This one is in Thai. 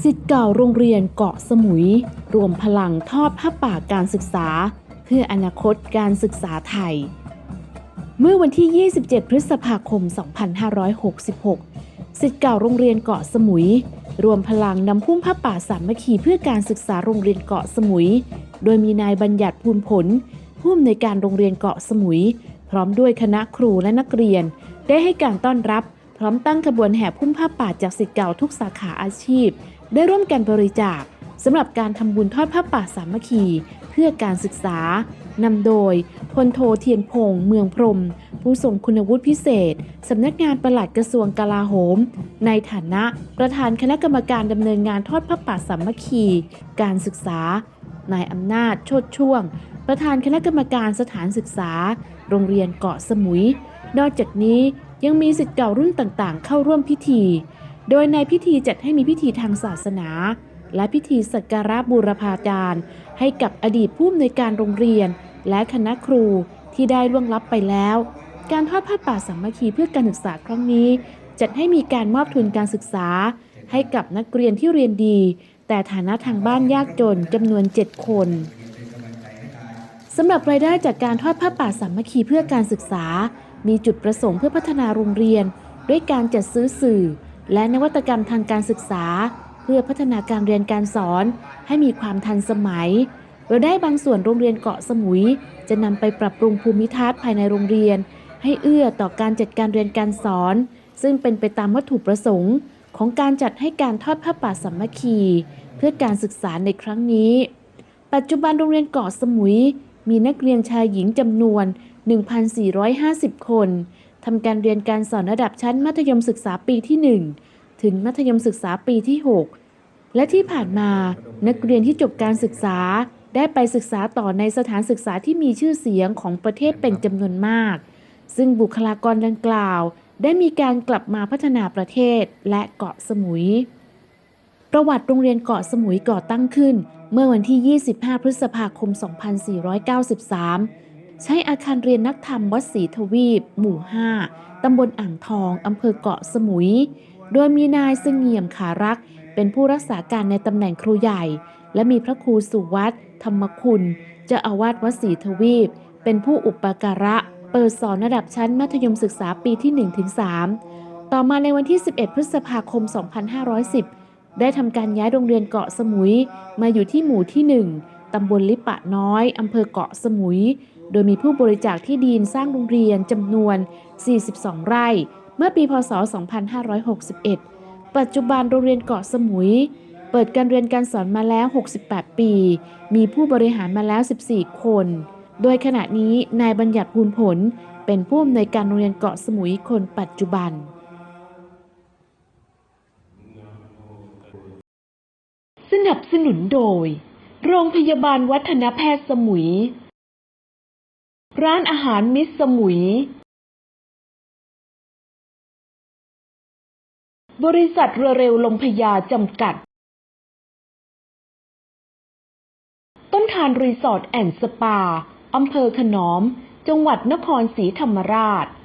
สิทธิ์เก่าโรงเรียนเกาะสมุย รวมพลังทอดผ้าป่าการศึกษา เพื่ออนาคตการศึกษาไทย เมื่อวันที่ 27 พฤษภาคม 2566 สิทธิ์เก่าโรงเรียนเกาะสมุย รวมพลังนำพุ่มผ้าป่าสามัคคีเพื่อการศึกษาโรงเรียนเกาะสมุย โดยมีนายบัญญัติภูลผลผู้อำนวยการโรงเรียนเกาะสมุย พร้อมด้วยคณะครูและนักเรียน ได้ให้การต้อนรับ ร้อมตั้งขบวนแห่พุ่มผ้าป่าจากสิทธิ์เก่าทุกสาขาอาชีพ ได้ร่วมกันบริจาคสำหรับการทำบุญทอดผ้าป่าสามัคคี เพื่อการศึกษานำโดยพลโทเทียนพงษ์เมืองพรม ผู้ทรงคุณวุฒิพิเศษ สำนักงานปลัดกระทรวงกลาโหม ในฐานะประธานคณะกรรมการดำเนินงานทอดผ้าป่าสามัคคี การศึกษานายอำนาจโชดช่วง ประธานคณะกรรมการสถานศึกษา โรงเรียนเกาะสมุย นอกจากนี้ ยังมีสิทธิ์เก่ารุ่นต่างๆ เข้าร่วมพิธี โดยในพิธีจัดให้มีพิธีทางศาสนา และพิธีสักการะบูรพาจารย์ให้กับอดีตผู้อำนวยการโรงเรียน และคณะครูที่ได้ล่วงลับไปแล้ว การทอดผ้าป่าสามัคคีเพื่อการศึกษาครั้งนี้ จัดให้มีการมอบทุนการศึกษา ให้กับนักเรียนที่เรียนดี แต่ฐานะทางบ้านยากจนจำนวน 7 คนสำหรับรายได้จากการทอดผ้าป่าสามัคคีเพื่อการศึกษา มีจุดประสงค์เพื่อพัฒนาโรงเรียน ด้วยการจัดซื้อสื่อ และนวัตกรรมทางการศึกษา เพื่อพัฒนาการเรียนการสอน ให้มีความทันสมัยโดยได้บางส่วนโรงเรียนเกาะสมุย จะนำไปปรับปรุงภูมิทัศน์ภายในโรงเรียน ให้เอื้อต่อการจัดการเรียนการสอน ซึ่งเป็นไปตามวัตถุประสงค์ของการจัดให้การทอดผ้าป่าสามัคคี เพื่อการศึกษาในครั้งนี้ ปัจจุบันโรงเรียนเกาะสมุย มีนักเรียนชายหญิงจำนวน 1,450 คนทำการเรียนการสอนระดับชั้นมัธยมศึกษาปีที่ 1 ถึงมัธยมศึกษาปีที่ 6 และที่ผ่านมานักเรียนที่จบการศึกษา ได้ไปศึกษาต่อในสถานศึกษาที่มีชื่อเสียงของประเทศเป็นจำนวนมาก ซึ่งบุคลากรดังกล่าว ได้มีการกลับมาพัฒนาประเทศและเกาะสมุย ประวัติโรงเรียนเกาะสมุยก่อตั้งขึ้น เมื่อวันที่ 25 พฤษภาคม 2493 ใช้อาคารเรียนนักธรรมวัดศรีทวีป หมู่ 5 ตำบลอ่างทอง อำเภอเกาะสมุย โดยมีนายเสงี่ยมขารัก เป็นผู้รักษาการในตำแหน่งครูใหญ่ และมีพระครูสุวัตธรรมคุณเจ้าอาวาสวัดศรีทวีป เป็นผู้อุปการะ เปิดสอนระดับชั้นมัธยมศึกษาปีที่ 1-3 ต่อมาในวันที่ 11 พฤษภาคม 2510 ได้ทำการย้ายโรงเรียนเกาะสมุยมาอยู่ที่หมู่ที่ 1 ตำบลลิปะน้อย อำเภอเกาะสมุย โดยมีผู้บริจาคที่ดินสร้างโรงเรียนจำนวน 42 ไร่ เมื่อปีพศ 2561 ปัจจุบันโรงเรียนเกาะสมุย เปิดการเรียนการสอนมาแล้ว 68 ปี มีผู้บริหารมาแล้ว 14 คน โดยขณะนี้นายบัญญัติภูลผล เป็นผู้อำนวยการโรงเรียนเกาะสมุยคนปัจจุบันสนับสนุนโดย โรงพยาบาลวัฒนแพทย์สมุย ร้านอาหารมิตรสมุย บริษัทเรือเร็วลมพยาจำกัด ต้นทานรีสอร์ทแอนด์สปา อำเภอขนอม จังหวัดนครศรีธรรมราช